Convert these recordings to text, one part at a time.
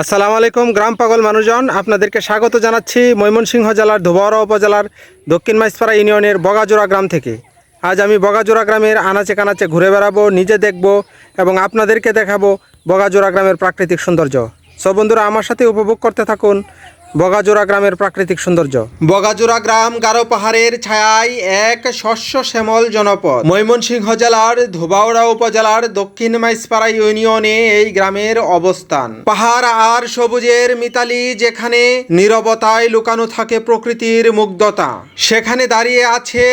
আসসালামু আলাইকুম, গ্রাম পাগল মানুষজন। আপনাদেরকে স্বাগত জানাচ্ছি ময়মনসিংহ জেলার ধোবাওড়া উপজেলার দক্ষিণ মাইসপাড়া ইউনিয়নের বগাজোড়া গ্রাম থেকে। আজ আমি বগাজোড়া গ্রামের আনাচে কানাচে ঘুরে বেড়াবো, নিজে দেখব এবং আপনাদেরকে দেখাবো বগাজোড়া গ্রামের প্রাকৃতিক সৌন্দর্য। সব বন্ধুরা, আমার সাথে উপভোগ করতে থাকুন। বগাজোড়া গ্রামের প্রাকৃতিক সৌন্দর্য। বগাজোড়া গ্রাম গারো পাহাড়ের ছায়ায় এক শস্য শ্যামল জনপদ। ময়মনসিংহ জেলার ধোবাউড়া উপজেলার দক্ষিণ মাইসপাড়া ইউনিয়নে এই গ্রামের অবস্থান। পাহাড় আর সবুজের মিতালি যেখানে নীরবতায় লুকানো থাকে প্রকৃতির মুগ্ধতা, সেখানে দাঁড়িয়ে আছে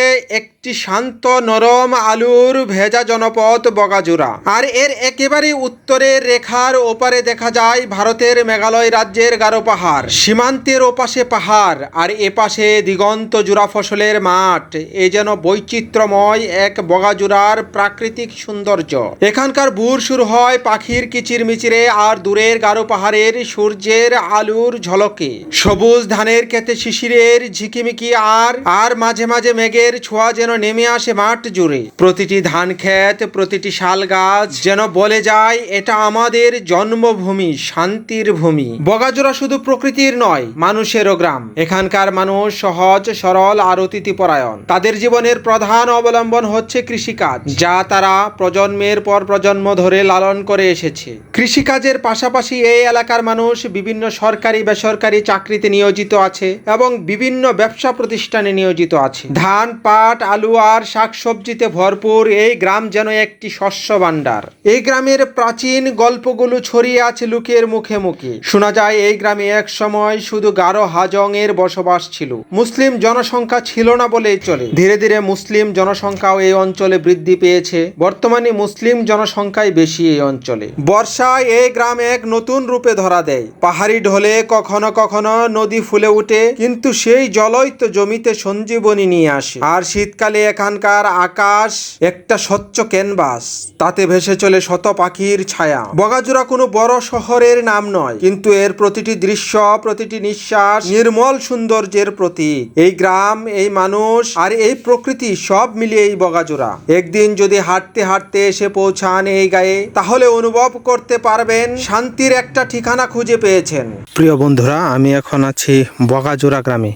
একটি শান্ত নরম আলুর ভেজা জনপদ বগাজুরা আর এর একেবারে উত্তরের রেখার ওপারে দেখা যায় ভারতের মেঘালয় রাজ্যের গারো পাহাড়। সীমান্তের ওপাশে পাহাড়, আর এপাশে দিগন্ত জুড়া ফসলের মাঠ। এ যেন বৈচিত্র্যময় এক বগাজুরার প্রাকৃতিক সৌন্দর্য। এখানকার ভোর শুরু হয় পাখির কিচির মিচিরে আর দূরের গারো পাহাড়ের সূর্যের আলুর ঝলকে। সবুজ ধানের ক্ষেতে শিশিরের ঝিকিমিকি আর আর মাঝে মাঝে মেঘের ছোঁয়া যেন নেমে আসে মাঠ জুড়ে। প্রতিটি ধান ক্ষেত, প্রতিটি শাল গাছ যেন বলে যায়, এটা আমাদের জন্মভূমি, শান্তির ভূমি। বগাজোড়া শুধু প্রকৃতির নয়, মানুষেরও গ্রাম। এখানকার মানুষ সহজ, সরল আর অতিথিপরায়ণ। তাদের জীবনের প্রধান অবলম্বন হচ্ছে কৃষিকাজ, যা তারা প্রজন্মের পর প্রজন্ম ধরে লালন করে এসেছে। কৃষিকাজের পাশাপাশি এই এলাকার মানুষ বিভিন্ন সরকারি, বেসরকারি চাকরিতে নিয়োজিত আছে এবং বিভিন্ন ব্যবসা প্রতিষ্ঠানে নিয়োজিত আছে। ধান, পাট, আলু আর শাকসবজিতে ভরপুর এই গ্রাম যেন একটি শস্য ভাণ্ডার। এই গ্রামের প্রাচীন গল্পগুলো ছড়িয়ে আছে লোকের মুখে মুখে। শোনা যায় এই গ্রামে এক সময় শুধু গারো হাজং এর বসবাস ছিল। মুসলিম জনসংখ্যা ছিল না বলেই চলে। ধীরে ধীরে মুসলিম জনসংখ্যাও এই অঞ্চলে বৃদ্ধি পেয়েছে। বর্তমানে মুসলিম জনসংখ্যাই বেশি এই অঞ্চলে। বর্ষায় এই গ্রাম এক নতুন রূপে ধরা দেয়। পাহাড়ি ঢলে কখনো কখনো নদী ফুলে ওঠে কিন্তু সেই জলই তো জমিতে সঞ্জীবনী নিয়ে আসে। আর শীতকালে এখানকার আকাশ একটা স্বচ্ছ ক্যানভাস। তাতে ভেসে চলে শত পাখির ছায়া। বগাজুরা কোনো বড় শহরের নাম নয়, কিন্তু এর প্রতিটি দৃশ্য, প্রতিটি নিঃশ্বাস নির্মল সৌন্দর্যের প্রতীক। এই গ্রাম, এই মানুষ আর এই প্রকৃতি সব মিলিয়ে এই বগাজোড়া একদিন যদি হাঁটতে হাঁটতে এসে পৌঁছান এই গায়ে, তাহলে অনুভব করতে পারবেন শান্তির একটা ঠিকানা খুঁজে পেয়েছেন। প্রিয় বন্ধুরা, আমি এখন আছি বগাজোড়া গ্রামে।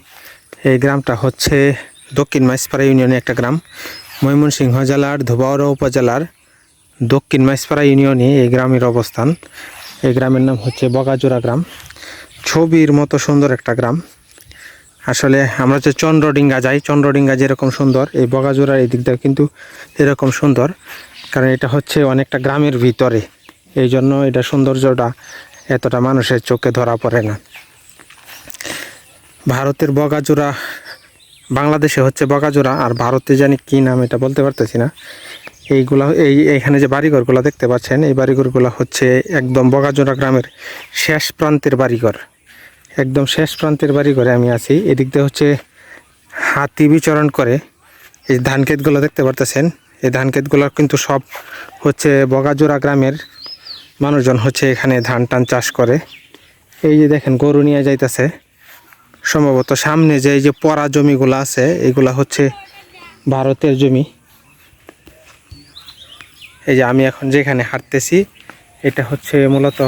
এই গ্রামটা হচ্ছে দক্ষিণ মাইসপাড়া ইউনিয়নে একটা গ্রাম। ময়মনসিংহ জেলার ধোবাউড়া উপজেলার দক্ষিণ মাইসপাড়া ইউনিয়নে এই গ্রামের অবস্থান। এই গ্রামের নাম হচ্ছে বগাজোড়া গ্রাম। ছবির মতো সুন্দর একটা গ্রাম। আসলে আমরা যে চন্দ্রডিঙ্গা যাই, চন্দ্রডিঙ্গা যেরকম সুন্দর, এই বগাজোড়ার এই দিকটা কিন্তু এরকম সুন্দর। কারণ এটা হচ্ছে অনেকটা গ্রামের ভিতরে। এই জন্য এটা সৌন্দর্যটা এতটা মানুষের চোখে ধরা পড়ে না। ভারতের বগাজোড়া বাংলাদেশে হচ্ছে বগাজোড়া আর ভারতে জানি কি নাম এটা বলতে পারতেছি না। এইগুলা এই এখানে যে বাড়িঘরগুলো দেখতে পাচ্ছেন, এই বাড়িঘরগুলো হচ্ছে একদম বগাজোড়া গ্রামের শেষ প্রান্তের বাড়িঘর। একদম শেষ প্রান্তের বাড়িঘরে আমি আছি। এদিক দিয়ে হচ্ছে হাতি বিচরণ করে। এই ধান ক্ষেতগুলো দেখতে পারতেছেন। এই ধান ক্ষেতগুলো কিন্তু সব হচ্ছে বগাজোড়া গ্রামের মানুষজন হচ্ছে এখানে ধান টান চাষ করে। এই যে দেখেন, গরু নিয়ে যাইতেছে। সম্ভবত সামনে যে এই যে পরা জমিগুলো আছে, এগুলা হচ্ছে ভারতের জমি। এই যে আমি এখন যেখানে হাঁটতেছি, এটা হচ্ছে মূলত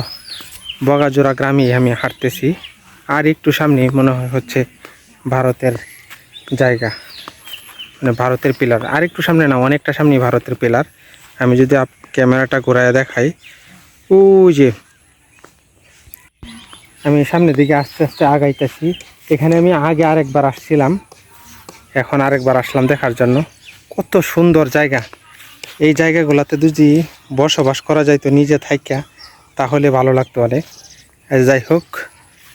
বগাজোড়া গ্রামেই আমি হাঁটতেছি। আর একটু সামনে মনে হয় হচ্ছে ভারতের জায়গা মানে ভারতের পিলার। আর একটু সামনে না, অনেকটা সামনে ভারতের পিলার। আমি যদি আপ ক্যামেরাটা ঘোরায় দেখাই, ওই যে আমি সামনের দিকে আস্তে আস্তে আগাইতেছি। এখানে আমি আগে আরেকবার আসছিলাম। এখন আরেকবার আসলাম দেখার জন্য। কত সুন্দর জায়গা। এই জায়গাগুলোতে যদি বসবাস করা যাইতো নিজে থাইকা, তাহলে ভালো লাগতো অনেক। যাই হোক,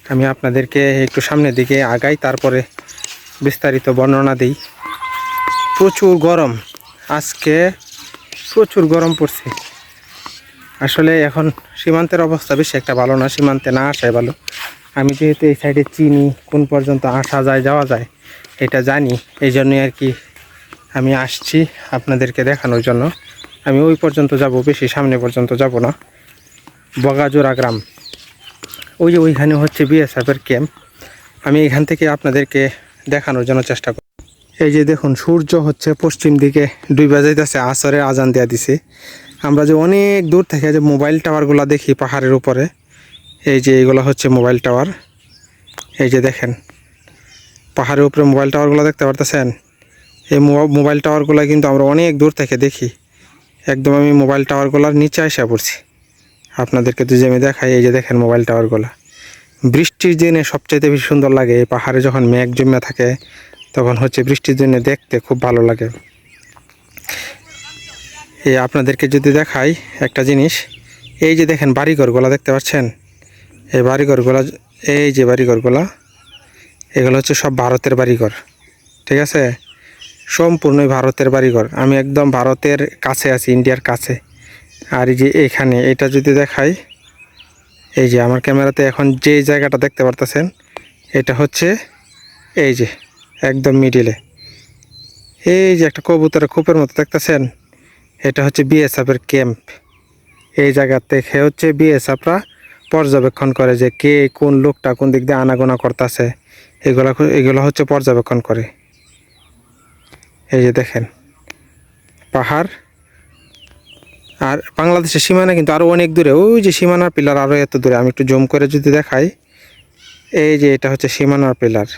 আমি আপনাদেরকে একটু সামনের দিকে আগাই, তারপরে বিস্তারিত বর্ণনা দিই। প্রচুর গরম। আজকে প্রচুর গরম পড়ছে। আসলে এখন সীমান্তের অবস্থা বেশি একটা ভালো না, সীমান্তে না আসাই ভালো। আমি যেহেতু এই সাইডে চিনি, কোন পর্যন্ত আসা যায়, যাওয়া যায়, এটা জানি, এই জন্যই আর কি আমি আসছি আপনাদেরকে দেখানোর জন্য। আমি ওই পর্যন্ত যাব, বেশি সামনে পর্যন্ত যাব না। বগাজোড়া গ্রাম। ওই যে ওইখানে হচ্ছে বিএসএফের ক্যাম্প আমি এখান থেকে আপনাদেরকে দেখানোর জন্য চেষ্টা করি। এই যে দেখুন, সূর্য হচ্ছে পশ্চিম দিকে ডুবে যাইতেছে আসরে আজান দেওয়া দিছে। আমরা যে অনেক দূর থেকে যে মোবাইল টাওয়ারগুলো দেখি পাহাড়ের উপরে এই যে এইগুলো হচ্ছে মোবাইল টাওয়ার। এই যে দেখেন, পাহাড়ের উপরে মোবাইল টাওয়ারগুলো দেখতে পারতেছেন? এই মোবাইল টাওয়ারগুলো কিন্তু আমরা অনেক দূর থেকে দেখি। একদম আমি মোবাইল টাওয়ারগুলোর নিচে আসা পড়ছি। আপনাদেরকে যদি আমি দেখাই, এই যে দেখেন মোবাইল টাওয়ারগুলো। বৃষ্টির দিনে সবচাইতে বেশি সুন্দর লাগে এই পাহাড়ে যখন মেঘ জমে থাকে, তখন হচ্ছে বৃষ্টির দিনে দেখতে খুব ভালো লাগে। এই আপনাদেরকে যদি দেখাই একটা জিনিস, এই যে দেখেন বাড়িঘরগুলো দেখতে পাচ্ছেন? এই বাড়িঘরগুলো এই যে বাড়িঘরগুলো, এগুলো হচ্ছে সব ভারতের বাড়িঘর, ঠিক আছে? সম্পূর্ণই ভারতের বাড়িঘর। আমি একদম ভারতের কাছে আছি, ইন্ডিয়ার কাছে। আর এই যে এখানে, এটা যদি দেখাই, এই যে আমার ক্যামেরাতে এখন যে জায়গাটা দেখতে পারতেছেন, এটা হচ্ছে এই যে, একদম মিডিলে। এই যে একটা কবুতরের খোপের মতো দেখতেছেন, এটা হচ্ছে বিএসএফের ক্যাম্প। এই জায়গা থেকে হচ্ছে বিএসএফরা পর্যবেক্ষণ করে যে কে কোন লোকটা কোন দিক দিয়ে আনাগোনা করতেছে, এগুলো এগুলো হচ্ছে পর্যবেক্ষণ করে। এই যে দেখেন, পাহাড় আর বাংলাদেশের সীমানা কিন্তু আরও অনেক দূরে। ওই যে সীমানার পিলার আরও এত দূরে, আমি একটু জুম করে যদি দেখাই, এই যে এটা হচ্ছে সীমানার পিলার।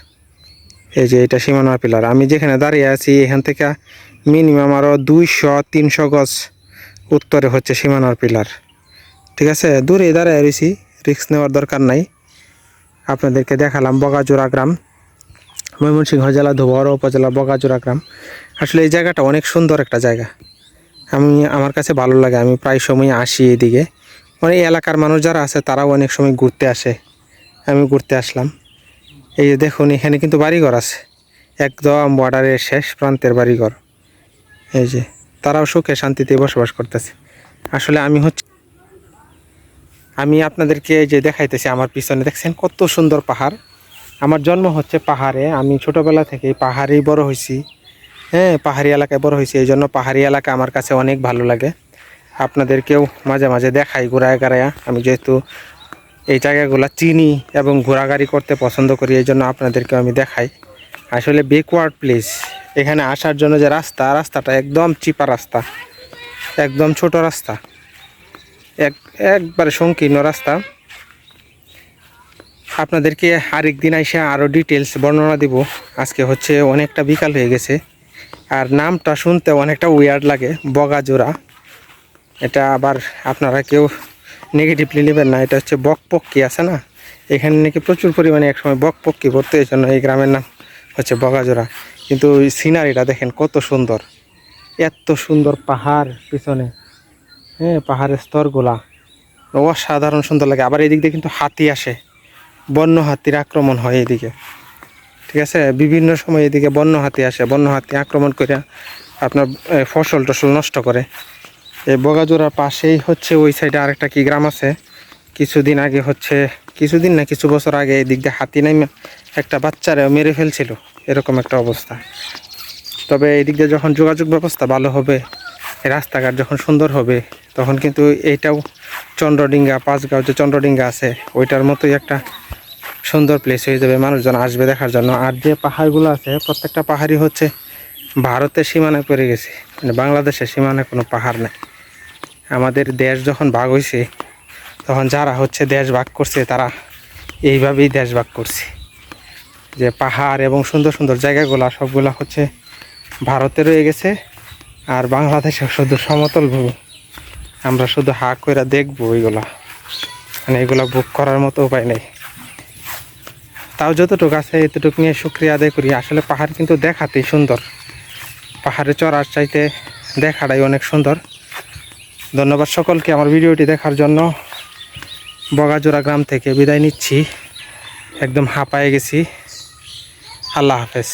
এই যে এটা সীমানার পিলার। আমি যেখানে দাঁড়িয়ে আছি, এখান থেকে মিনিমাম আরও দুইশো, তিনশো গজ উত্তরে হচ্ছে সীমানার পিলার। ঠিক আছে? দূরে দাঁড়িয়ে রয়েছি রিস্ক নেওয়ার দরকার নাই। আপনাদেরকে দেখালাম বগাজোড়া গ্রাম। ময়মনসিংহ জেলা ধোবর উপজেলা বগাজোড়া গ্রাম। আসলে এই জায়গাটা অনেক সুন্দর একটা জায়গা। আমি, আমার কাছে ভালো লাগে, আমি প্রায় সময় আসি এদিকে। মানে এলাকার মানুষ যারা আছে, তারাও অনেক সময় ঘুরতে আসে। আমি ঘুরতে আসলাম। এই যে দেখুন, এখানে কিন্তু বাড়িঘর আছে। একদম বর্ডারের শেষ প্রান্তের বাড়িঘর। এই যে, তারাও সুখে শান্তিতে বসবাস করতেছে। আসলে আমি হচ্ছে আমি আপনাদেরকে যে দেখাইতেছি আমার পিছনে, দেখছেন কত সুন্দর পাহাড়? আমার জন্ম হচ্ছে পাহাড়ে, আমি ছোটবেলা থেকে পাহাড়েই বড় হয়েছি হ্যাঁ পাহাড়ি এলাকায় বড় হয়েছি এই জন্য পাহাড়ি এলাকা আমার কাছে অনেক ভালো লাগে। আপনাদেরকেও মাঝে মাঝে দেখাই, ঘোরায় গাড়ায়া আমি যেহেতু এই জায়গাগুলো চিনি এবং ঘোরাঘুরি করতে পছন্দ করি, এই জন্য আপনাদেরকেও আমি দেখাই। আসলে বেকওয়ার্ড প্লেস এখানে আসার জন্য যে রাস্তা, রাস্তাটা একদম চিপা রাস্তা, একদম ছোট রাস্তা। এক, একবারে সংকীর্ণ রাস্তা। আপনাদেরকে আরেক দিন এসে আরও ডিটেলস বর্ণনা দিব। আজকে হচ্ছে অনেকটা বিকাল হয়ে গেছে। আর নামটা শুনতে অনেকটা উইয়ার্ড লাগে, বগাজোড়া। এটা আবার আপনারা কেউ নেগেটিভলি নেবেন না, এটা হচ্ছে বকপক্কি আছে না? এখানে নাকি প্রচুর পরিমাণে একসময় বকপক্কি করতে এই জন্য এই গ্রামের নাম হচ্ছে বগাজোড়া। কিন্তু সিনারিটা দেখেন কত সুন্দর। এত সুন্দর পাহাড় পিছনে। হ্যাঁ পাহাড়ের স্তরগুলা। অসাধারণ সুন্দর লাগে। আবার এদিক দিয়ে কিন্তু হাতি আসে। বন্য হাতির আক্রমণ হয় এদিকে। ঠিক আছে? বিভিন্ন সময় এদিকে বন্য হাতি আসে। বন্য হাতি আক্রমণ করে আপনার ফসল টসল নষ্ট করে। এই বগাজোড়ার পাশেই হচ্ছে ওই সাইডে আরেকটা কি গ্রাম আছে? কিছুদিন আগে হচ্ছে, কিছুদিন না কিছু বছর আগে এই দিক দিয়ে হাতি নামে একটা বাচ্চারে মেরে ফেলছিল। এরকম একটা অবস্থা। তবে এই দিক দিয়ে যখন যোগাযোগ ব্যবস্থা ভালো হবে, রাস্তাঘাট যখন সুন্দর হবে তখন কিন্তু এইটাও চন্দ্রডিঙ্গা, পাঁচগাঁও যে চন্দ্রডিঙ্গা আছে, ওইটার মতোই একটা সুন্দর প্লেস হয়ে যাবে, মানুষজন আসবে দেখার জন্য। আর যে পাহাড়গুলো আছে, প্রত্যেকটা পাহাড়ই হচ্ছে ভারতের সীমানায় পড়ে গেছে। মানে বাংলাদেশের সীমানায় কোনো পাহাড় নেই। আমাদের দেশ যখন ভাগ হয়েছে তখন যারা হচ্ছে দেশ ভাগ করছে, তারা এইভাবেই দেশ ভাগ করছে। যে পাহাড় এবং সুন্দর সুন্দর জায়গাগুলো, সবগুলো হচ্ছে ভারতে রয়ে গেছে, আর বাংলাদেশে শুধু সমতল ভূমি। আমরা শুধু হা করে দেখব ওইগুলা। মানে এগুলা বুক করার মতো উপায় নেই। তাও যতটুকু আছে এতটুকু নিয়ে শুক্রিয়া আদায় করি। আসলে পাহাড় কিন্তু দেখাতেই সুন্দর। পাহাড়ে চড়ার চাইতে দেখাটাই অনেক সুন্দর। ধন্যবাদ সকলকে আমার ভিডিওটি দেখার জন্য। বগাজোড়া গ্রাম থেকে বিদায় নিচ্ছি। একদম হাঁপায়ে গেছি। আল্লাহ হাফেজ।